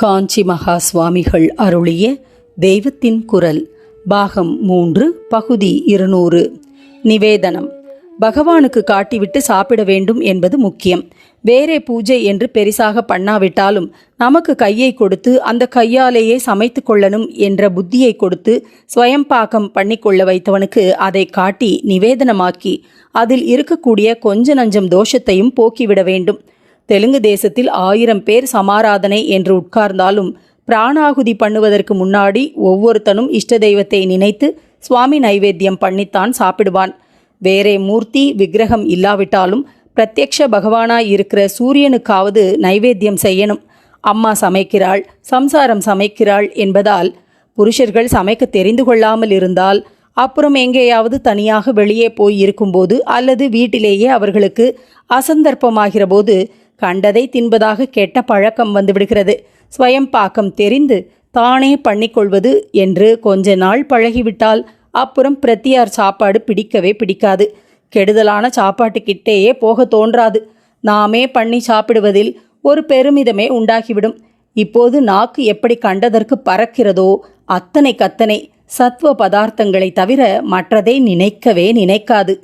காஞ்சி மகா சுவாமிகள் அருளிய தெய்வத்தின் குரல் பாகம் மூன்று பகுதி இருநூறு. நிவேதனம். பகவானுக்கு காட்டிவிட்டு சாப்பிட வேண்டும் என்பது முக்கியம். வேறே பூஜை என்று பெரிசாக பண்ணாவிட்டாலும் நமக்கு கையை கொடுத்து அந்த கையாலேயே சமைத்து கொள்ளணும் என்ற புத்தியை கொடுத்து ஸ்வயம்பாகம் பண்ணிக்கொள்ள வைத்தவனுக்கு அதை காட்டி நிவேதனமாக்கி அதில் இருக்கக்கூடிய கொஞ்ச நஞ்சம் தோஷத்தையும் போக்கிவிட வேண்டும். தெலுங்கு தேசத்தில் ஆயிரம் பேர் சமாராதனை என்று உட்கார்ந்தாலும் பிராணாகுதி பண்ணுவதற்கு முன்னாடி ஒவ்வொருத்தனும் இஷ்ட தெய்வத்தை நினைத்து சுவாமி நைவேத்தியம் பண்ணித்தான் சாப்பிடுவான். வேறே மூர்த்தி விக்கிரகம் இல்லாவிட்டாலும் பிரத்யக்ஷ பகவானாய் இருக்கிற சூரியனுக்காவது நைவேத்தியம் செய்யணும். அம்மா சமைக்கிறாள் சம்சாரம் சமைக்கிறாள் என்பதால் புருஷர்கள் சமைக்க தெரிந்து கொள்ளாமல் இருந்தால் அப்புறம் எங்கேயாவது தனியாக வெளியே போய் இருக்கும்போது அல்லது வீட்டிலேயே அவர்களுக்கு அசந்தர்ப்பமாகிற போது கண்டதை தின்பதாக கெட்ட பழக்கம் வந்துவிடுகிறது. ஸ்வயம்பாக்கம் தெரிந்து தானே பண்ணிக்கொள்வது என்று கொஞ்ச நாள் பழகிவிட்டால் அப்புறம் பிரத்தியார் சாப்பாடு பிடிக்கவே பிடிக்காது. கெடுதலான சாப்பாட்டுக்கிட்டேயே போக தோன்றாது. நாமே பண்ணி சாப்பிடுவதில் ஒரு பெருமிதமே உண்டாகிவிடும். இப்போது நாக்கு எப்படி கண்டதற்கு பறக்கிறதோ அத்தனை கத்தனை சத்துவ பதார்த்தங்களை தவிர மற்றதை நினைக்கவே நினைக்காது.